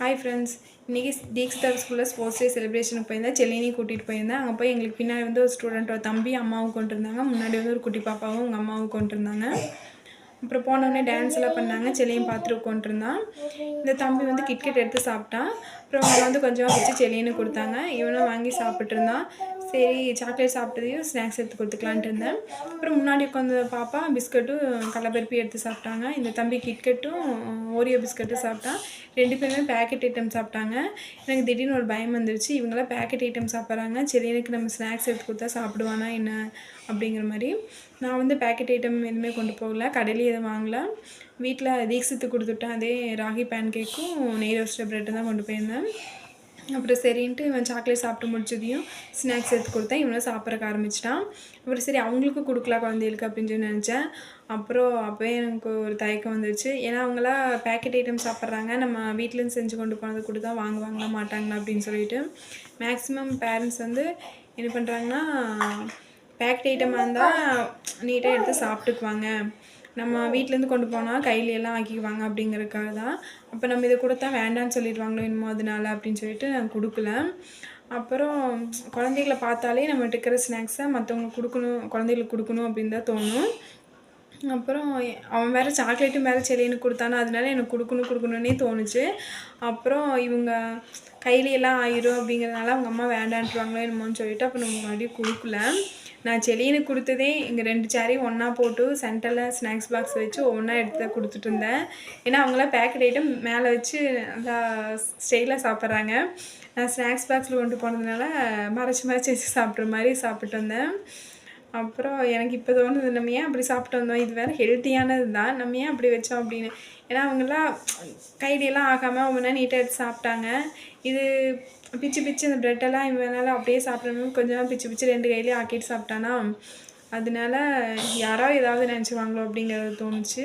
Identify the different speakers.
Speaker 1: Hi friends இன்றைக்கி தீக்ஸ்தர் ஸ்கூலில் sports day செலிப்ரேஷனுக்கு போயிருந்தேன். செல்லினி கூட்டிகிட்டு போயிருந்தேன். அங்கே போய் எங்களுக்கு பின்னாடி வந்து ஒரு ஸ்டூடெண்ட்டோட தம்பி அம்மாவும் கொண்டு இருந்தாங்க முன்னாடி வந்து ஒரு குட்டி பாப்பாவும் உங்கள் அம்மாவும் கொண்டு இருந்தாங்க அப்புறம் போனோடனே டான்ஸ் எல்லாம் பண்ணாங்க. செல்லியும் பார்த்துட்டு உட்காந்துருந்தான் இந்த தம்பி வந்து கிட்கெட் எடுத்து சாப்பிட்டான். அப்புறம் அவங்க வந்து கொஞ்சமாக வச்சு செல்லின்னு கொடுத்தாங்க. இவனும் வாங்கி சாப்பிட்ருந்தான் சரி சாக்லேட் சாப்பிட்டதையும் ஸ்நாக்ஸ் எடுத்து கொடுத்துக்கலான்ட்டு இருந்தேன். அப்புறம் முன்னாடி உட்காந்து பாப்பா பிஸ்கட்டும் கடலப்பருப்பி எடுத்து சாப்பிட்டாங்க. இந்த தம்பி கிட்கட்டும் ஓரியோ பிஸ்கட்டும் சாப்பிட்டான். ரெண்டு பேருமே பேக்கெட் ஐட்டம் சாப்பிட்டாங்க. எனக்கு திடீர்னு ஒரு பயம் வந்துருச்சு. இவங்களாம் பேக்கெட் ஐட்டம் சாப்பிட்றாங்க. சரி எனக்கு நம்ம ஸ்நாக்ஸ் எடுத்து கொடுத்தா சாப்பிடுவானா என்ன அப்படிங்கிற மாதிரி. நான் வந்து பேக்கெட் ஐட்டம் எதுவுமே கொண்டு போகல. கடையிலேயே எதுவும் வாங்கல. வீட்டில் தீக்ஷித்து கொடுத்துட்டேன். அதே ராகி பேன் கேக்கும் நெய் ரோஸ்டர் ப்ரெட்டு தான் கொண்டு போயிருந்தேன். அப்புறம் சரின்ட்டு இவன் சாக்லேட் சாப்பிட்டு முடிச்சதையும் ஸ்நாக்ஸ் எடுத்து கொடுத்தேன். இவனும் சாப்பிட்றக்க ஆரம்பிச்சிட்டான். அப்புறம் சரி அவங்களுக்கும் கொடுக்கலாம் குழந்தைகளுக்கு அப்படின்னு சொல்லி நினச்சேன். அப்புறம் அப்போயே எனக்கு ஒரு தயக்கம் வந்துடுச்சு ஏன்னா அவங்களாம் பேக்கெட் ஐட்டம் சாப்பிட்றாங்க. நம்ம வீட்டிலேருந்து செஞ்சு கொண்டு போனது கூட தான் வாங்குவாங்களா மாட்டாங்களா அப்படின்னு சொல்லிட்டு மேக்ஸிமம் பேரண்ட்ஸ் வந்து என்ன பண்ணுறாங்கன்னா பேக்கெட் ஐட்டமாக இருந்தால் நீட்டாக எடுத்து சாப்பிட்டுக்குவாங்க. நம்ம வீட்டிலேருந்து கொண்டு போனால் கையில ஆக்கிக்குவாங்க அப்படிங்கிறதுக்காக தான். அப்போ நம்ம இதை கொடுத்தா வேண்டான்னு சொல்லிடுவாங்களோ என்னமோ அதனால அப்படின்னு சொல்லிட்டு நான் கொடுக்கல. அப்புறம் குழந்தைகள பார்த்தாலே நம்ம இருக்கிற ஸ்நாக்ஸை மற்றவங்க கொடுக்கணும் குழந்தைகளுக்கு கொடுக்கணும் அப்படின்னு தான் தோணும். அப்புறம் அவன் வேறு சாக்லேட்டும் வேறு செல்லின்னு கொடுத்தானா அதனால எனக்கு கொடுக்கணும் கொடுக்கணுன்னே தோணுச்சு. அப்புறம் இவங்க கையிலையெல்லாம் ஆயிரும் அப்படிங்கிறதுனால அவங்க அம்மா வேண்டான்ட்டுருவாங்களோ என்னமோன்னு சொல்லிட்டு அப்போ நம்ம மறுபடியும் கொடுக்கல. நான் செலியனுக்கு கொடுத்ததே இங்கே ரெண்டு சேரையும் ஒன்றா போட்டு சென்டரில் ஸ்நாக்ஸ் பாக்ஸ் வச்சு ஒன்றா எடுத்து தான் கொடுத்துட்டு இருந்தேன். ஏன்னா அவங்களாம் பேக்கெட் ஐட்டம் மேலே வச்சு நல்லா ஸ்டைலாக சாப்பிட்றாங்க. நான் ஸ்நாக்ஸ் பாக்ஸில் கொண்டு போனதுனால மறைச்சி மறைச்சி வச்சு சாப்பிட்ற மாதிரி சாப்பிட்டு வந்தேன். அப்புறம் எனக்கு இப்போ தோணுது நம்ம ஏன் அப்படி சாப்பிட்டு வந்தோம்? இது வேறு ஹெல்த்தியானது தான். நம்ம ஏன் அப்படி வச்சோம் அப்படின்னு. ஏன்னா அவங்கெல்லாம் கைடியெல்லாம் ஆகாமல் அவங்க நீட்டாக எடுத்து சாப்பிட்டாங்க. இது பிச்சு பிச்சு அந்த ப்ரெட்டெல்லாம் இவனால அப்படியே சாப்பிடணும் கொஞ்சமாக பிச்சு பிச்சு ரெண்டு கையிலேயே ஆக்கிட்டு சாப்பிட்டானா? அதனால யாரோ ஏதாவது நினச்சிவாங்களோ அப்படிங்கிறது தோணுச்சு.